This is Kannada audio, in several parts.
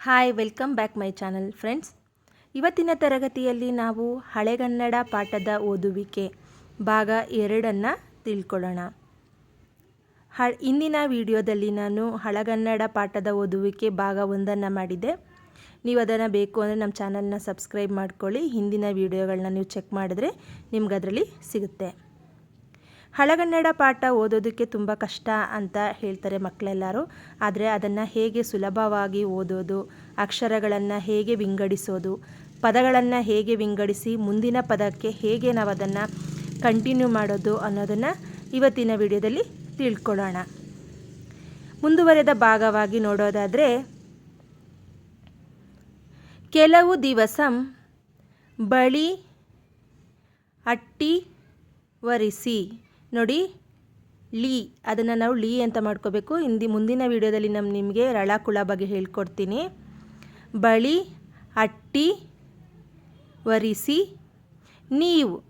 Hi welcome back my channel friends ಇವತ್ತಿನ ತರಗತಿಯಲ್ಲಿ ನಾವು ಹಳೆಗನ್ನಡ ಪಾಠದ ಓದುವಿಕೆ ಭಾಗ ಎರಡನ್ನು ತಿಳ್ಕೊಳ್ಳೋಣ. ಹ ಇಂದಿನ ವಿಡಿಯೋದಲ್ಲಿ ನಾನು ಹಳೆಗನ್ನಡ ಪಾಠದ ಓದುವಿಕೆ ಭಾಗ ಒಂದನ್ನು ಮಾಡಿದೆ ನೀವು ಅದನ್ನು ಬೇಕು ಅಂದರೆ ನಮ್ಮ ಚಾನಲ್ನ ಸಬ್ಸ್ಕ್ರೈಬ್ ಮಾಡ್ಕೊಳ್ಳಿ. ಹಿಂದಿನ ವಿಡಿಯೋಗಳನ್ನ ನೀವು ಚೆಕ್ ಮಾಡಿದ್ರೆ ನಿಮ್ಗೆ ಅದರಲ್ಲಿ ಸಿಗುತ್ತೆ. ಹಳಗನ್ನಡ ಪಾಠ ಓದೋದಕ್ಕೆ ತುಂಬ ಕಷ್ಟ ಅಂತ ಹೇಳ್ತಾರೆ ಮಕ್ಕಳೆಲ್ಲರೂ. ಆದರೆ ಅದನ್ನು ಹೇಗೆ ಸುಲಭವಾಗಿ ಓದೋದು, ಅಕ್ಷರಗಳನ್ನು ಹೇಗೆ ವಿಂಗಡಿಸೋದು, ಪದಗಳನ್ನು ಹೇಗೆ ವಿಂಗಡಿಸಿ ಮುಂದಿನ ಪದಕ್ಕೆ ಹೇಗೆ ನಾವು ಅದನ್ನು ಕಂಟಿನ್ಯೂ ಮಾಡೋದು ಅನ್ನೋದನ್ನು ಇವತ್ತಿನ ವಿಡಿಯೋದಲ್ಲಿ ತಿಳ್ಕೊಳ್ಳೋಣ. ಮುಂದುವರೆದ ಭಾಗವಾಗಿ ನೋಡೋದಾದರೆ, ಕೆಲವು ದಿವಸ ಬಳಿ ಅಟ್ಟಿ ವರಿಸಿ ನೋಡಿ, ಲೀ, ಅದನ್ನು ನಾವು ಲೀ ಅಂತ ಮಾಡ್ಕೋಬೇಕು. ಹಿಂದಿ ಮುಂದಿನ ವಿಡಿಯೋದಲ್ಲಿ ನಮ್ಮ ನಿಮಗೆ ರಳ ಕುಳ ಬಗ್ಗೆ ಹೇಳ್ಕೊಡ್ತೀನಿ. ಬಳಿ, ಅಟ್ಟಿ, ವರಿಸಿ, ನೀವು.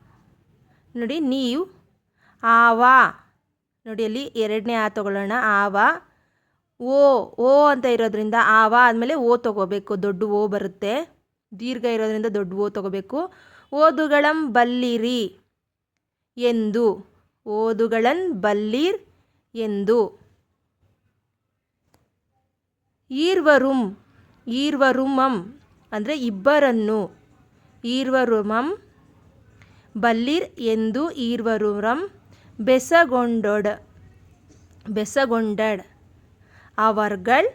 ನೋಡಿ, ನೀವು, ಆವಾ. ನೋಡಿ, ಅಲ್ಲಿ ಎರಡನೇ ಆ ತಗೊಳ್ಳೋಣ, ಆವ. ಓ ಓ ಅಂತ ಇರೋದ್ರಿಂದ ಆವ ಆದಮೇಲೆ ಓ ತಗೋಬೇಕು. ದೊಡ್ಡ ಓ ಬರುತ್ತೆ. ದೀರ್ಘ ಇರೋದ್ರಿಂದ ದೊಡ್ಡ ಓ ತಗೋಬೇಕು. ಓದುಗಳಂ ಬಲ್ಲಿರಿ. ಎಂದು. ಓದುಗಳನ್ ಬಲ್ಲೀರ್ ಎಂದು. ಈರ್ವರುಂ, ಈರ್ವರುಮಂ ಅಂದರೆ ಇಬ್ಬರನ್ನು. ಈರ್ವರುಮಂ ಬಲ್ಲೀರ್ ಎಂದು ಈರ್ವರುರಂ ಬೆಸಗೊಂಡೊಡ, ಬೆಸಗೊಂಡಡ್. ಅವರ್ಗಳ್,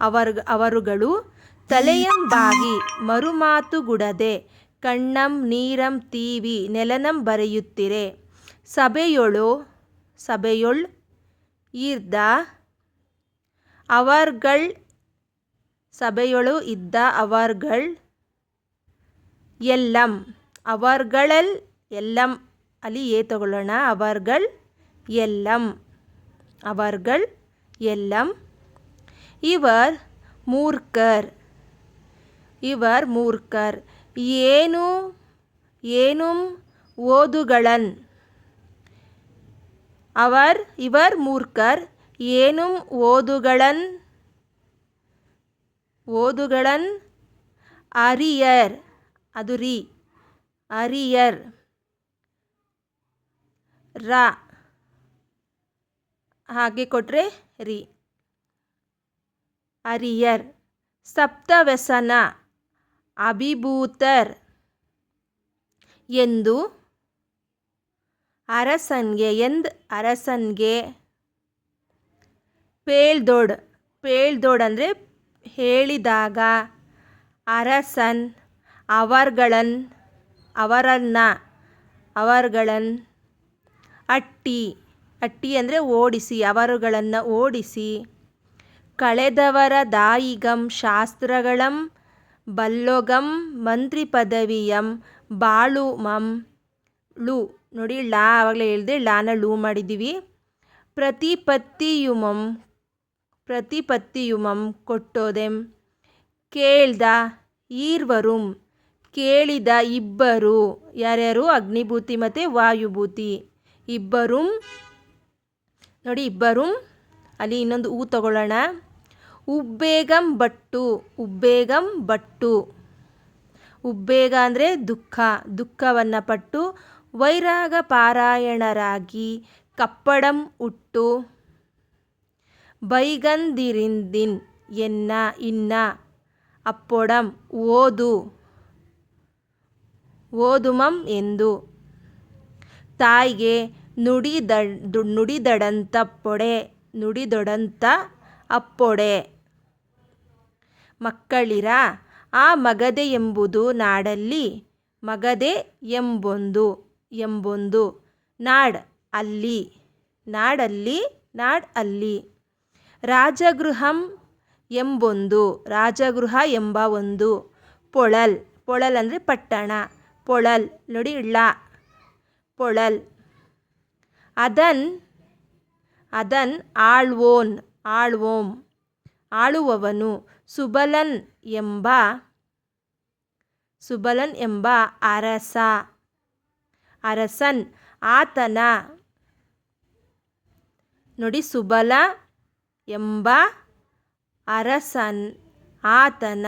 ಅವರ್, ಅವರುಗಳು ತಲೆಯಂಬಾಗಿ ಮರುಮಾತುಗುಡದೆ ಕಣ್ಣಂ, ನೀರಂ, ತೀವಿ, ನೆಲನಂ ಬರೆಯುತ್ತಿರೆ. ಸಭೆಯೊಳು ಸಭೆಯೊಳ್ ಈರ್ದ ಅವರ್ಗಳ್ ಸಭೆಯೊಳು ಇದ್ದ ಅವರ್ಗಳ್ ಎಲ್ಲಂ ಅವರ್ಗಳಲ್ ಎಲ್ಲಂ ಅಲ್ಲಿ ಏ ತಗೊಳ್ಳೋಣ ಅವರ್ಗಳ್ ಎಲ್ಲಂ ಅವರ್ಗಳ್ ಎಲ್ಲಂ ಇವರ್ ಮೂರ್ಖರ್ ಇವರ್ ಮೂರ್ಖರ್ ಏನು ಏನುಂ ಓದುಗಳನ್ அவர் இவர் மூர்க்கர் ஏனும் ஓதுகளன் ಓದುಗಳನ್ ಅರಿಯರ್ ಅದು ರಿ ಅರಿಯರ್ ರ ಹಾಗೆ ಕೊಟ್ಟರೆ ರಿ ಅರಿಯರ್ ಸಪ್ತವ್ಯಸನ ಅಭಿಭೂತರ್ ಎಂದು ಅರಸನ್ಗೆ ಎಂದ್ ಅರಸನ್ಗೆ ಪೇಳ್ದೊಡ್ ಪೇಳ್ದೊಡ್ ಅಂದರೆ ಹೇಳಿದಾಗ ಅರಸನ್, ಅವರ್ಗಳನ್, ಅವರನ್ನ, ಅವರ್ಗಳನ್ ಅಟ್ಟಿ ಅಟ್ಟಿ ಅಂದರೆ ಓಡಿಸಿ, ಅವರುಗಳನ್ನು ಓಡಿಸಿ, ಕಳೆದವರ ದಾಯಿಗಂ, ಶಾಸ್ತ್ರಗಳಂ, ಬಲ್ಲೊಗಂ ಮಂತ್ರಿ ಪದವಿಯಂ ಬಾಳುಮಂ, ಳು. ನೋಡಿ ಲಾ ಆವಾಗಲೇ ಹೇಳಿದೆ ಲಾನ ಲೂ ಮಾಡಿದ್ದೀವಿ. ಪ್ರತಿಪತ್ತಿಯುಮಂ ಪ್ರತಿಪತ್ತಿಯುಮಂ ಕೊಟ್ಟೋದೆಂ. ಕೇಳ್ದ ಈರ್ವರುಂ, ಕೇಳಿದ ಇಬ್ಬರು. ಯಾರ್ಯಾರು? ಅಗ್ನಿಭೂತಿ ಮತ್ತು ವಾಯುಭೂತಿ. ಇಬ್ಬರು, ನೋಡಿ, ಇಬ್ಬರು, ಅಲ್ಲಿ ಇನ್ನೊಂದು ಹೂ ತಗೊಳ್ಳೋಣ. ಉಬ್ಬೇಗಂ ಬಟ್ಟು ಉಬ್ಬೇಗಂ ಬಟ್ಟು. ಉಬ್ಬೇಗ ಅಂದರೆ ದುಃಖ, ದುಃಖವನ್ನು ಪಟ್ಟು ವೈರಾಗ ಪಾರಾಯಣರಾಗಿ ಕಪ್ಪಡಂ ಉಟ್ಟು ಬೈಗಂದಿರಿಂದಿನ್ ಎನ್ನ ಇನ್ನ ಅಪ್ಪೊಡಂ ಓದು, ಓದುಮಂ ಎಂದು ತಾಯಿಗೆ ನುಡಿದ ನುಡಿದಡಂತಪ್ಪೊಡೆ ನುಡಿದೊಡಂತ ಅಪ್ಪೊಡೆ. ಮಕ್ಕಳಿರ, ಆ ಮಗದೆ ಎಂಬುದು ನಾಡಲ್ಲಿ ಮಗದೆ ಎಂಬೊಂದು. ಎಂಬೊಂದು. ನಾಡ್ ಅಲ್ಲಿ. ನಾಡಲ್ಲಿ ನಾಡ್ ಅಲ್ಲಿ. ರಾಜಗೃಹಂ ಎಂಬೊಂದು. ರಾಜಗೃಹ ಎಂಬ ಒಂದು. ಪೊಳಲ್. ಪೊಳಲ್ ಅಂದರೆ ಪಟ್ಟಣ. ಪೊಳಲ್. ನೋಡಿ, ಳ. ಪೊಳಲ್. ಅದನ್ ಅದನ್ ಆಳ್ವೋನ್. ಆಳ್ವೋಂ ಆಳುವವನು. ಸುಬಲನ್ ಎಂಬ ಸುಬಲನ್ ಎಂಬ ಅರಸ. ಅರಸನ್, ಆತನ ನೋಡಿ ಸುಬಲ ಎಂಬ ಅರಸನ್, ಆತನ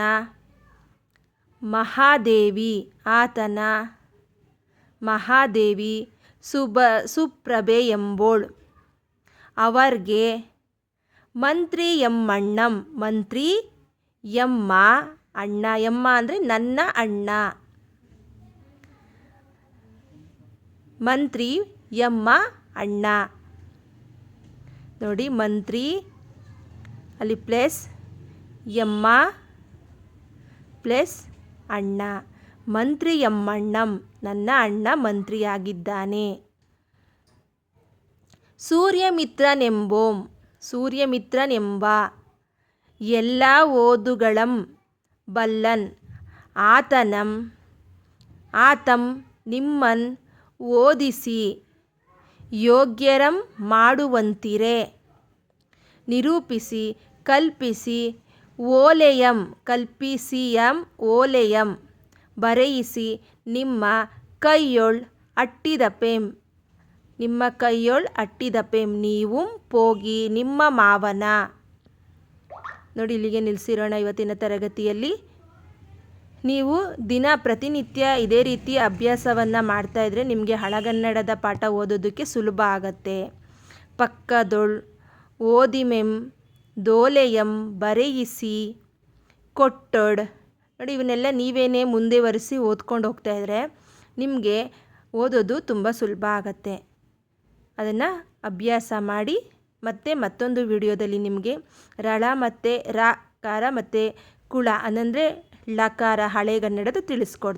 ಮಹಾದೇವಿ ಆತನ ಮಹಾದೇವಿ ಸುಬ, ಸುಪ್ರಭೆ ಎಂಬೋಳ್. ಅವರ್ಗೆ ಮಂತ್ರಿ ಎಮ್ಮಣ್ಣಂ, ಮಂತ್ರಿ ಎಮ್ಮ ಅಣ್ಣ, ಎಮ್ಮ ಅಂದರೆ ನನ್ನ ಅಣ್ಣ. ಮಂತ್ರಿ ಎಮ್ಮ ಅಣ್ಣ. ನೋಡಿ, ಮಂತ್ರಿ, ಅಲ್ಲಿ ಪ್ಲಸ್, ಎಮ್ಮ ಪ್ಲಸ್, ಅಣ್ಣ. ಮಂತ್ರಿ ಎಮ್ಮಣ್ಣಂ, ನನ್ನ ಅಣ್ಣ ಮಂತ್ರಿಯಾಗಿದ್ದಾನೆ. ಸೂರ್ಯಮಿತ್ರನೆಂಬೋಂ, ಸೂರ್ಯಮಿತ್ರನೆಂಬ. ಎಲ್ಲ ಓದುಗಳಂ ಬಲ್ಲನ್, ಆತನಂ, ಆತಂ ನಿಮ್ಮನ್ ಓದಿಸಿ, ಯೋಗ್ಯರಂ ಮಾಡುವಂತಿರೆ. ನಿರೂಪಿಸಿ, ಕಲ್ಪಿಸಿ, ಓಲೆಯಂ ಕಲ್ಪಿಸಿಯಂ ಓಲೆಯಂ. ಬರೆಯಿಸಿ, ನಿಮ್ಮ ಕೈಯೊಳ್ ಅಟ್ಟಿದಪೆಂ ನಿಮ್ಮ ಕೈಯೊಳ್ ಅಟ್ಟಿದಪೆಂ ನೀವು ಪೋಗಿ ನಿಮ್ಮ ಮಾವನ. ನೋಡಿ ಇಲ್ಲಿಗೆ ನಿಲ್ಲಿಸಿರೋಣ ಇವತ್ತಿನ ತರಗತಿಯಲ್ಲಿ. ನೀವು ದಿನ ಪ್ರತಿನಿತ್ಯ ಇದೇ ರೀತಿ ಅಭ್ಯಾಸವನ್ನು ಮಾಡ್ತಾಯಿದ್ರೆ ನಿಮಗೆ ಹಳಗನ್ನಡದ ಪಾಠ ಓದೋದಕ್ಕೆ ಸುಲಭ ಆಗತ್ತೆ. ಪಕ್ಕದೊಳ್ ಓದಿಮೆಂ ದೋಲೆಯಂ ಬರೆಯಿಸಿ, ಕೊಟ್ಟೊಡ್. ನೋಡಿ, ಇವನ್ನೆಲ್ಲ ನೀವೇನೇ ಮುಂದೆ ಒರೆಸಿ ಓದ್ಕೊಂಡು ಹೋಗ್ತಾಯಿದ್ರೆ ನಿಮಗೆ ಓದೋದು ತುಂಬ ಸುಲಭ ಆಗತ್ತೆ. ಅದನ್ನು ಅಭ್ಯಾಸ ಮಾಡಿ ಮತ್ತೆ ಮತ್ತೊಂದು ವಿಡಿಯೋದಲ್ಲಿ ನಿಮಗೆ ರಳ ಮತ್ತು ರ, ಕಾರ ಮತ್ತು ಕುಳ ಅಂದರೆ ಲಕಾರ ಹಳೆಗನ್ನಡದ ತಿಳಿಸ್ಕೊಡ್ತೀನಿ.